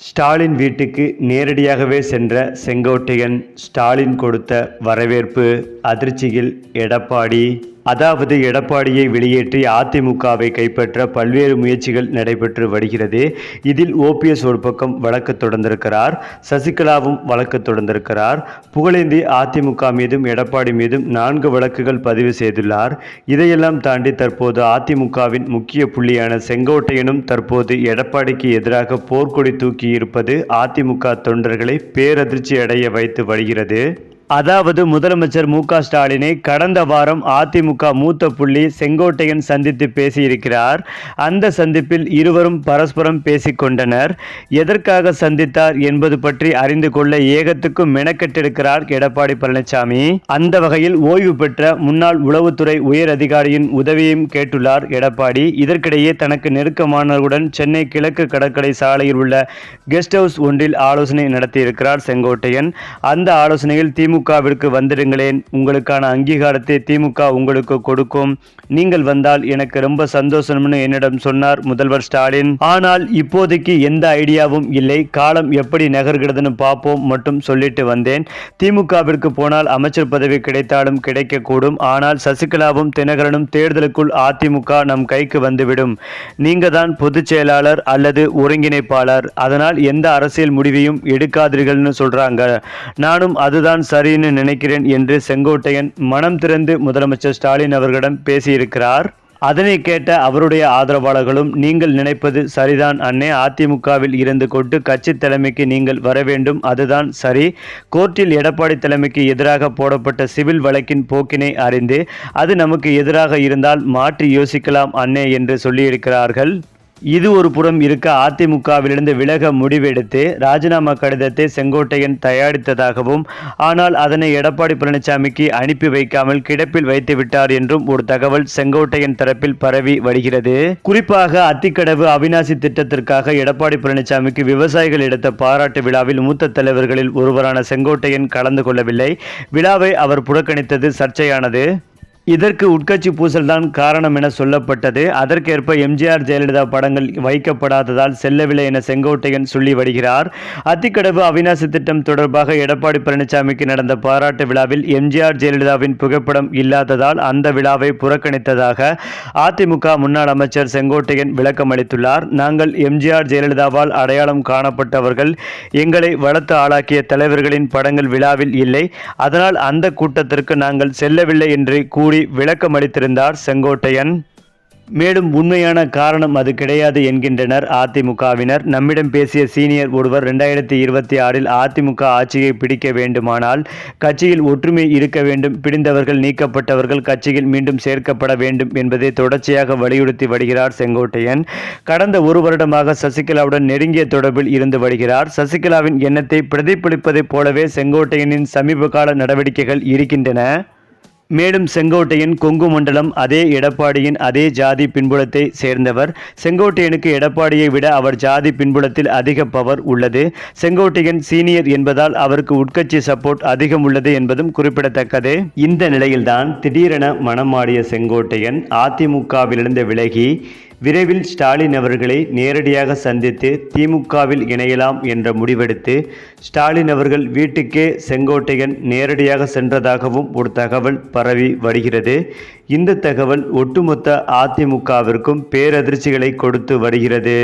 ஸ்டாலின் வீட்டுக்கு நேரடியாகவே சென்ற செங்கோட்டையன் ஸ்டாலின் கொடுத்த வரவேற்பு அதிர்ச்சியில் எடப்பாடி அதாவது எடப்பாடியை வெளியேற்றி அதிமுகவை கைப்பற்ற பல்வேறு முயற்சிகள் நடைபெற்று வருகிறது. இதில் ஓபிஎஸ் ஒரு பக்கம் வழக்கு தொடர்ந்திருக்கிறார் சசிகலாவும் வழக்கு தொடர்ந்திருக்கிறார். புகழேந்தி அதிமுக மீதும் எடப்பாடி மீதும் நான்கு வழக்குகள் பதிவு செய்துள்ளார். இதையெல்லாம் தாண்டி தற்போது அதிமுகவின் முக்கிய புள்ளியான செங்கோட்டையனும் தற்போது எடப்பாடிக்கு எதிராக போர்க்கொடி தூக்கி இருப்பது அதிமுக தொண்டர்களை பேரதிர்ச்சி அடைய வைத்து வருகிறது. அதாவது முதலமைச்சர் மு க ஸ்டாலினை கடந்த வாரம் அதிமுக மூத்த புள்ளி செங்கோட்டையன் சந்தித்து பேசியிருக்கிறார். அந்த சந்திப்பில் இருவரும் பரஸ்பரம் பேசிக்கொண்டனர் எதற்காக சந்தித்தார் என்பது பற்றி அறிந்து கொள்ள ஏகத்துக்கும் மெனக்கெட்டிருக்கிறார் எடப்பாடி பழனிசாமி. அந்த வகையில் ஓய்வு பெற்ற முன்னாள் உளவுத்துறை உயர் அதிகாரியின் உதவியும் கேட்டுள்ளார் எடப்பாடி. இதற்கிடையே தனக்கு நெருக்கமானவர்களுடன் சென்னை கிழக்கு கடற்கரை சாலையில் உள்ள கெஸ்ட் ஹவுஸ் ஒன்றில் ஆலோசனை நடத்தியிருக்கிறார் செங்கோட்டையன். அந்த ஆலோசனையில் திமுக திமுகவிற்கு வந்துடுங்களேன் உங்களுக்கான அங்கீகாரத்தை திமுக உங்களுக்கு கொடுக்கும். நீங்கள் வந்தால் எனக்கு ரொம்ப சந்தோஷம்னு என்னிடம் சொன்னார் முதல்வர் ஸ்டாலின். ஆனால் இப்போதைக்கு எந்த ஐடியாவும் இல்லை. காலம் எப்படி நகர்கிறதுன்னு பார்ப்போம் மட்டும் சொல்லிட்டு வந்தேன். திமுகவிற்கு போனால் அமைச்சர் பதவி கிடைத்தாலும் கிடைக்கக்கூடும். ஆனால் சசிகலாவும் தினகரனும் தேர்தலுக்குள் அதிமுக நம் கைக்கு வந்துவிடும். நீங்க தான் பொதுச் செயலாளர் அல்லது ஒருங்கிணைப்பாளர். அதனால் எந்த அரசியல் முடிவையும் எடுக்காதீர்கள்னு சொல்றாங்க. நானும் அதுதான் சரின்னு நினைக்கிறேன் என்று செங்கோட்டையன் மனம் திறந்து முதலமைச்சர் ஸ்டாலின் அவர்களிடம் பேசியிருக்கிறார். அதனை கேட்ட அவருடைய ஆதரவாளர்களும் நீங்கள் நினைப்பது சரிதான் அண்ணே. அதிமுகவில் இருந்து கொண்டு கட்சி தலைமைக்கு நீங்கள் வர வேண்டும். அதுதான் சரி. கோர்ட்டில் எடப்பாடி தலைமைக்கு எதிராக போடப்பட்ட சிவில் வழக்கின் போக்கினை அறிந்து அது நமக்கு எதிராக இருந்தால் மாற்றி யோசிக்கலாம் அண்ணே என்று சொல்லியிருக்கிறார்கள். இது ஒரு புறம் இருக்க அதிமுகவிலிருந்து விலக முடிவெடுத்து ராஜினாமா கடிதத்தை செங்கோட்டையன் தயாரித்ததாகவும் ஆனால் அதனை எடப்பாடி பழனிசாமிக்கு அனுப்பி வைக்காமல் கிடப்பில் வைத்து விட்டார் என்றும் ஒரு தகவல் செங்கோட்டையன் தரப்பில் பரவி வருகிறது. குறிப்பாக அத்திக்கடவு அவிநாசி திட்டத்திற்காக எடப்பாடி பழனிசாமிக்கு விவசாயிகள் எடுத்த பாராட்டு விழாவில் மூத்த தலைவர்களில் ஒருவரான செங்கோட்டையன் கலந்து கொள்ளவில்லை. விழாவை அவர் புறக்கணித்தது சர்ச்சையானது. இதற்கு உட்கட்சி பூசல்தான் காரணம் என சொல்லப்பட்டது. அதற்கேற்ப எம்ஜிஆர் ஜெயலலிதா படங்கள் வைக்கப்படாததால் செல்லவில்லை என செங்கோட்டையன் சொல்லி வருகிறார். அத்திக்கடவு அவிநாசி திட்டம் தொடர்பாக எடப்பாடி பழனிசாமிக்கு நடந்த பாராட்டு விழாவில் எம்ஜிஆர் ஜெயலலிதாவின் புகைப்படம் இல்லாததால் அந்த விழாவை புறக்கணித்ததாக அதிமுக முன்னாள் அமைச்சர் செங்கோட்டையன் விளக்கம் அளித்துள்ளார். நாங்கள் எம்ஜிஆர் ஜெயலலிதாவால் அடையாளம் காணப்பட்டவர்கள். எங்களை வளர்த்து ஆளாக்கிய தலைவர்களின் படங்கள் விழாவில் இல்லை. அதனால் அந்த கூட்டத்திற்கு நாங்கள் செல்லவில்லை என்று கூறி விளக்கம் அளித்திருந்தார் செங்கோட்டையன். மேலும் உண்மையான காரணம் அது கிடையாது என்கின்றனர் அதிமுகவினர். நம்மிடம் பேசிய சீனியர் ஒருவர் ரெண்டாயிரத்தி இருபத்தி ஆறில் அதிமுக ஆட்சியை பிடிக்க வேண்டுமானால் கட்சியில் ஒற்றுமை இருக்க வேண்டும். பிடிந்தவர்கள் நீக்கப்பட்டவர்கள் கட்சியில் மீண்டும் சேர்க்கப்பட வேண்டும் என்பதை தொடர்ச்சியாக வலியுறுத்தி வருகிறார் செங்கோட்டையன். கடந்த ஒரு வருடமாக சசிகலாவுடன் நெருங்கிய தொடர்பில் இருந்து வருகிறார். சசிகலாவின் எண்ணத்தை பிரதிபலிப்பதைப் போலவே செங்கோட்டையனின் சமீபகால நடவடிக்கைகள் இருக்கின்றன. மேலும் செங்கோட்டையன் கொங்கு மண்டலம் அதே எடப்பாடியின் அதே ஜாதி பின்புலத்தை சேர்ந்தவர். செங்கோட்டையனுக்கு எடப்பாடியை விட அவர் ஜாதி பின்புலத்தில் அதிக பவர் உள்ளது. செங்கோட்டையன் சீனியர் என்பதால் அவருக்கு உட்கட்சி சப்போர்ட் அதிகம் உள்ளது என்பதும் குறிப்பிடத்தக்கது. இந்த நிலையில்தான் திடீரென மனமாடிய செங்கோட்டையன் அதிமுகவிலிருந்து விலகி விரைவில் ஸ்டாலின் அவர்களை நேரடியாக சந்தித்து திமுகவில் இணையலாம் என்ற முடிவெடுத்து ஸ்டாலின் அவர்கள் வீட்டுக்கே செங்கோட்டையன் நேரடியாக சென்றதாகவும் ஒரு தகவல் பரவி வருகிறது. இந்த தகவல் ஒட்டுமொத்த அதிமுகவிற்கும் பேரதிர்ச்சிகளை கொடுத்து வருகிறது.